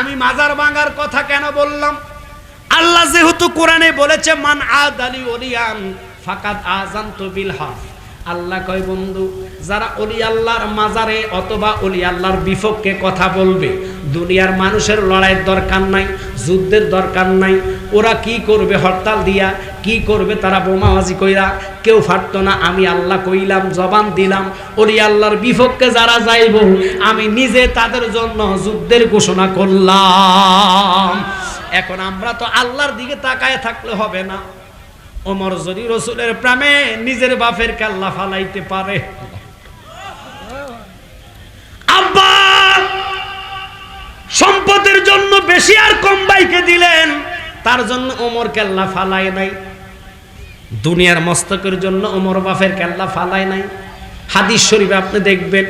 আমি মাজার ভাঙার কথা কেন বললাম? আল্লাহ যেহেতু কোরআনে বলেছে, মান আদ আলী ওলিয়ান, ফাকাদ আজান তো বিল হক। আল্লাহ কয়, বন্ধু, যারা অলি আল্লাহর মাজারে অথবা অলি আল্লাহর বিপক্ষে কথা বলবে, দুনিয়ার মানুষের লড়াইয়ের দরকার নাই, যুদ্ধের দরকার নাই, ওরা কি করবে হরতাল দিয়া কি করবে তারা বোমাবাজি কইরা? কেউ ফাটতো না, আমি আল্লাহ কইলাম, জবান দিলাম। অলি আল্লাহর বিপক্ষে যারা যাইব, আমি নিজে তাদের জন্য যুদ্ধের ঘোষণা করলাম। এখন আমরা তো আল্লাহর দিকে তাকায় থাকলে হবে না। ওমর যদি রসুলের প্রেমে নিজের বাপের কাল্লা ফালাইতে পারে। আব্বা, সম্পদের জন্য বেশি আর কম বাইকে দিলেন। তার জন্য ওমর কেল্লা ফালাই নাই। দুনিয়ার মস্তকের জন্য ওমর বাপের কেল্লা ফালাই নাই। হাদিস শরীফে আপনি দেখবেন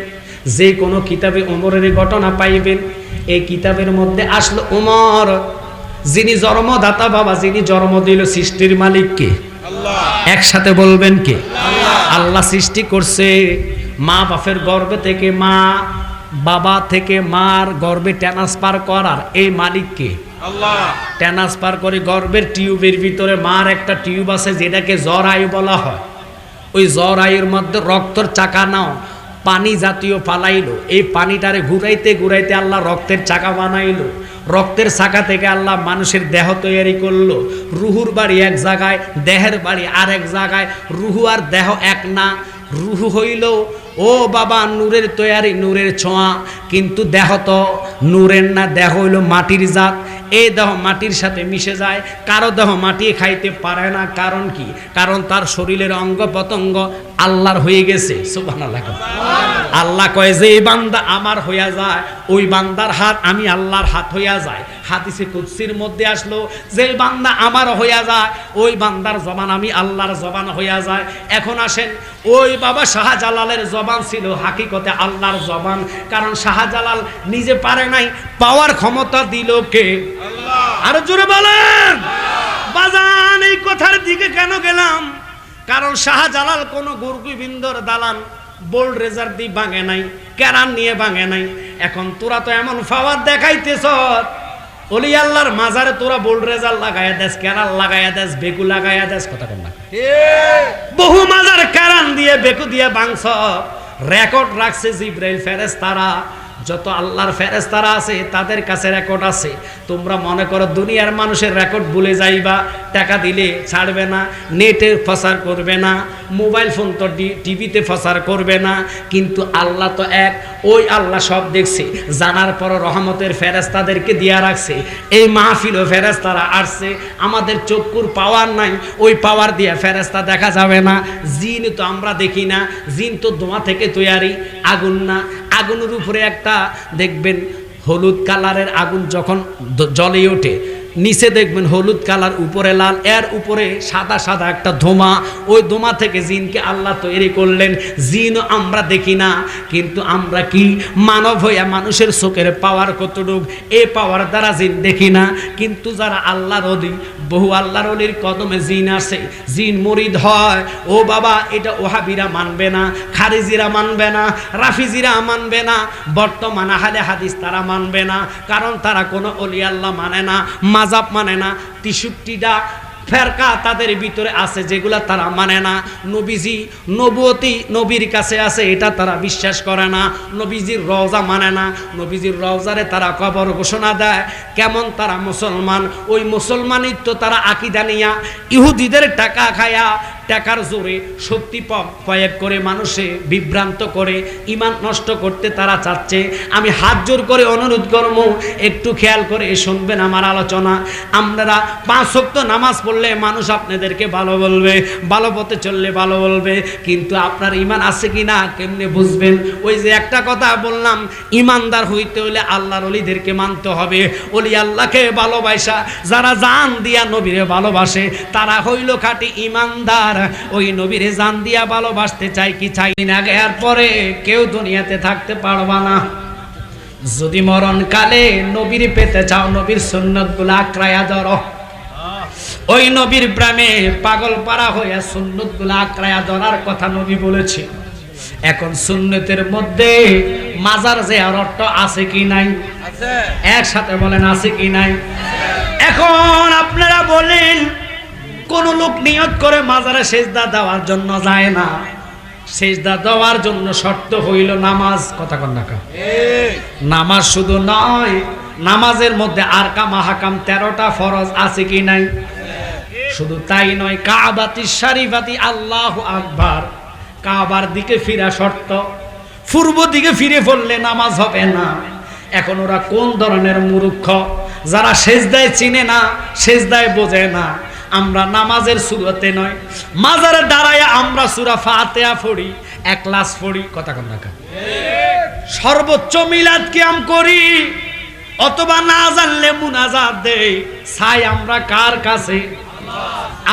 যে কোনো কিতাবে ওমরের ঘটনা পাইবেন। এই কিতাবের মধ্যে আসলো ওমর যিনি জন্মদাতা বাবা যিনি জন্ম দিল সৃষ্টির মালিককে। একসাথে বলবেন কে? আল্লাহ। সৃষ্টি করছে মা বাপের গর্ভে থেকে মা বাবা থেকে মার গর্ভে ট্রান্সফার করার এই মালিককে। ট্রান্সফার করে গর্বের টিউবের ভিতরে মার একটা টিউব আছে যেটাকে জ্বর আয়ু বলা হয়। ওই জ্বর আয়ুর মধ্যে রক্তর চাকা নাও পানি জাতীয় পালাইলো এই পানিটারে ঘুরাইতে ঘুরাইতে আল্লাহ রক্তের চাকা বানাইলো। রক্তের চাকা থেকে আল্লাহ মানুষের দেহ তৈরি করল। রুহুর বাড়ি এক জায়গায় দেহের বাড়ি আর এক জায়গায়। রুহু আর দেহ এক না রুহু হইল, ও বাবা, নূরের তৈয়ারি, নূরের ছোঁয়া। কিন্তু দেহ তো নূরের না, দেহ হইল মাটির জাত। এই দেহ মাটির সাথে মিশে যায়, কারও দেহ মাটি খাইতে পারে না। কারণ কি? কারণ তার শরীরের অঙ্গ প্রত্যঙ্গ আল্লাহর হয়ে গেছে সুবহানাল্লাহ আল্লাহ কয় যে এই বান্দা আমার হইয়া যায় ওই বান্দার হাত আমি আল্লাহর হাত হইয়া যায়। হাদিসে কুৎসির মধ্যে আসলো যে বান্দা আমার হইয়া যায় ওই বান্দার জবান আমি আল্লাহর জবান হইয়া যায়। এখন আসেন ওই বাবা শাহজালালের জবান ছিল হাকিকতে আল্লাহর জবান কারণ শাহজালাল নিজে পারে নাই পাওয়ার ক্ষমতা দিল কে? আর জোরে বলেন। বাজান এই কথার দিকে কেন গেলাম? কারণ শাহজালাল কোন গুরগুবিন্দর দালান বোল্ড রেজার দিয়ে ভাঙে নাই ক্যারান নিয়ে ভাঙে নাই। এখন তোরা তো এমন ফাওয়ার দেখাইতেছ, অলি আল্লাহর মাজারে তোরা বোল্ড রেজার লাগাইয়া দেস ক্যারাল লাগাইয়া দেস বেকু লাগাইয়া দেস, কথা কন না। বহু মাজার কারান দিয়ে বেকু দিয়ে বাংশ রেকর্ড রাখছে জিব্রাইল ফেরেস তারা যত আল্লাহর ফেরেস্তারা আছে, তাদের কাছে রেকর্ড আছে। তোমরা মনে করো দুনিয়ার মানুষের রেকর্ড ভুলে যাইবা, টাকা দিলে ছাড়বে না নেটে ফসার করবে না মোবাইল ফোন তো টিভিতে ফসার করবে না, কিন্তু আল্লাহ তো এক, ওই আল্লাহ সব দেখছে। জানার পর রহমতের ফেরেস্তাদেরকে দিয়া রাখছে। এই মাহফিল ও ফেরেস্তারা আসছে, আমাদের চক্ষুর পাওয়ার নাই, ওই পাওয়ার দিয়ে ফেরেস্তা দেখা যাবে না। জিন তো আমরা দেখি না, জিন তো দোয়া থেকে তৈয়ারি, আগুন না। আগুনের উপরে একটা দেখবেন হলুদ কালারের আগুন যখন জ্বলে ওঠে। নিচে দেখবেন হলুদ কালার, উপরে লাল, এর উপরে সাদা সাদা একটা ধোমা। ওই ধোমা থেকে জিনকে আল্লাহ তৈরি করলেন। জিন আমরা দেখি না, কিন্তু আমরা কি মানব হইয়া মানুষের চোখের পাওয়ার কতটুক? এ পাওয়ার দ্বারা জিন দেখি না, কিন্তু যারা আল্লাহর অলি, বহু আল্লাহর অলির কদমে জিন আসে। জিন মরিদ হয়, ও বাবা, এটা ওহাবিরা মানবে না খারিজিরা মানবে না, রাফিজিরা মানবে না। বর্তমান আহালে হাদিস তারা মানবে না, কারণ তারা কোনো অলি আল্লাহ মানে না মাজাব মানে না। তেষট্টিটা ফেরকা তাদের ভিতরে আছে যেগুলা তারা মানে না। নবীজি নবতী নবীর কাছে আছে, এটা তারা বিশ্বাস করে না। নবীজির রওজা মানে না। নবীজির রওজারে তারা কবর ঘোষণা দেয়, কেমন তারা মুসলমান। ওই মুসলমানই তো তারা আকিদা নিয়া, ইহুদিদের টাকা খায়া টাকার জোরে প- প্রয়োগ করে মানুষে বিভ্রান্ত করে ইমান নষ্ট করতে তারা চাচ্ছে। আমি হাত জোর করে অনুরোধ করব, একটু খেয়াল করে শুনবেন আমার আলোচনা। আপনারা পাঁচ শক্ত নামাজ পড়লে মানুষ আপনাদেরকে ভালো বলবে, ভালো পথে চললে ভালো বলবে, কিন্তু আপনার ইমান আছে কি না কেমনে বুঝবেন? ওই যে একটা কথা বললাম ইমানদার হইতে হলে আল্লাহর অলিদেরকে মানতে হবে। অলি আল্লাহকে ভালোবাসা, যারা জান দিয়া নবীরে ভালোবাসে, তারা হইল খাঁটি ইমানদার ওই নবীরে জান দিয়া ভালোবাসতে চাই কি চাই না এর পরে কেউ দুনিয়াতে থাকতে পারবা না। যদি মরণকালে নবীর পেতে চাও নবীর সুন্নতগুলা আক্রায়া ধরো। ওই নবীর প্রেমে পাগল পারা হইয়া সুন্নতগুলা আক্রায়া ধরার কথা নবী বলেছে। এখন সুন্নতের মধ্যে মাজার জিয়ারতটা আছে কি নাই? আছে। একসাথে বলেন আছে কি নাই? এখন আপনারা বলেন কোন লোক নিয়ত করে মাজারে সেজদা দেওয়ার জন্য যায় না। সেজদা দেওয়ার জন্য শর্ত হইল নামাজ। কথা কন না নামাজ শুধু নয়, নামাজের মধ্যে আর কাম হাকাম তেরোটা ফরজ আছে কি নাই? শুধু তাই নয়, কাবাতি শারিফাতি আল্লাহ আকবার। কাবার দিকে ফিরা শর্ত। পূর্ব দিকে ফিরে পড়লে নামাজ হবে না। এখন ওরা কোন ধরনের মূর্খ? যারা সেজদায় চিনে না, সেজদায় বোঝে না। আমরা নামাজের সুরতে নয়। মাজারে দাঁড়ায় আমরা সুরা ফাতেয়া পড়ি, এক ক্লাস পড়ি, কথা কন রাখা সর্বোচ্চ মিলাদ কিয়াম করি, অথবা না জানলে মুনাজাত দেই। ছাই আমরা কার কাছে?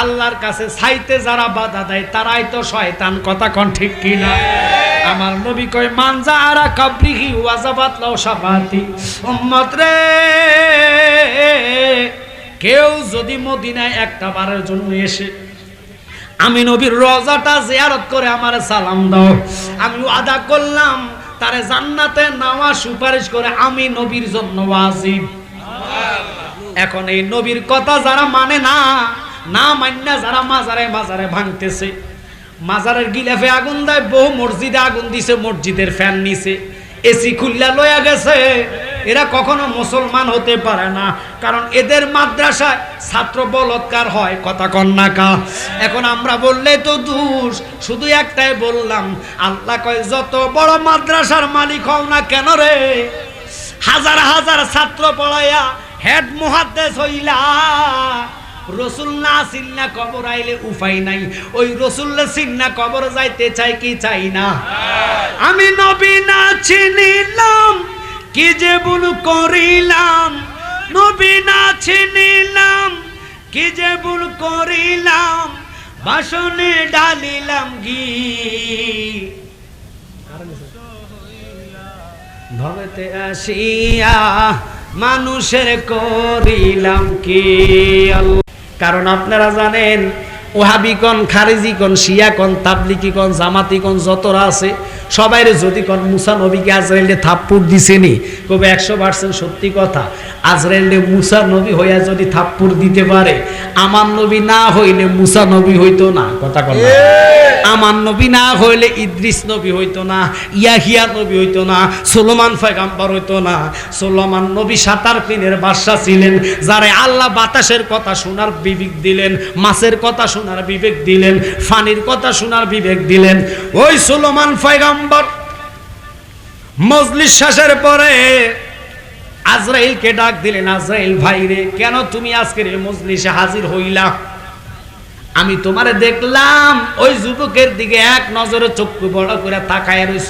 আল্লাহর কাছে। ছাইতে যারা বাধা দেয়, তারাই তো শয়তান, কথা কোন ঠিক কি না আমার নবী কয়, মানজা আরা কাবরিহি ওয়াজাবাত লাও সাবাতি উম্মত রে কেউ যদি মদিনায় একটা বারের জন্য এসে আমি নবীর রজাটা জিয়ারত করে আমার সালাম দাও, আমি আদা করলাম তারে জান্নাতে নাওয়া সুপারিশ করে আমি নবীর জন্য ওয়াজিব। এখন এই নবীর কথা যারা মানে না না মান্না যারা মাজারে মাজারে ভাঙতেছে, মাজারের গিলাফে আগুন দেয়, বহু মসজিদে আগুন দিছে, মসজিদের ফ্যান নিছে, এসি খুললা লয়া গেছে এরা কখনো মুসলমান হতে পারে না। কারণ এদের মাদ্রাসায় ছাত্র বলৎকার হয় কথা কন্যাকা। এখন আমরা বললে তো দোষ শুধু একটাই বললাম আল্লাহ কয় যত বড় মাদ্রাসার মালিক হও না কেন রে? হাজার হাজার ছাত্র পড়াইয়া হেড মহাদ্দেশ হইলা। রসুল না চিন্না কবর আইলে উপায় নাই। ওই রসুল্লা চিন্না কবর যাইতে চাই কি চাই না? আমি নবী না চিনিলাম কি যে ভুল করিলাম? নবী না চিনিলাম। কি যে ভুল করিলাম? বাসনে ডালিলাম গি ভবেতে আসিয়া মানুষের করিলাম কি। কারণ আপনারা জানেন ওহাবিকন খারিজিকন শিয়াকন তাবলিকিকন জামাতিকন যতরা আছে সবাইরে যদি কোন মুসা নবীকে আজরাইলে থাপ্পুর দিছেনি কবে একশো পার্সেন্ট সত্যি কথা। আজরাইলে মুসা নবী হইয়া যদি থাপ্পুর দিতে পারে আমার নবী না হইলে মুসা নবী হইতো না। কথা কথা আমার নবী না হইলে ইদ্রিস নবী হইতো না ইয়াহিয়া নবী হইতো না সোলোমান ফয়গাম্বর হইতো না। সোলোমান নবী সাতার পিনের বাদশা ছিলেন যারা আল্লাহ বাতাসের কথা শোনার বিবেক দিলেন মাছের কথা শোনার বিবেক দিলেন ফানির কথা শোনার বিবেক দিলেন। ওই সোলোমান ফয়গাম্বর মজলিস শেষের পরে আজরাইলকে ডাক দিলেন, আজরাইল ভাই রে, কেন তুমি আজকের এই মজলিসে হাজির হইলা? আমি তোমারে দেখলাম, ওই যুবকের দিকে এক নজরে চক্ষু বড় করে তাকায় রইছ।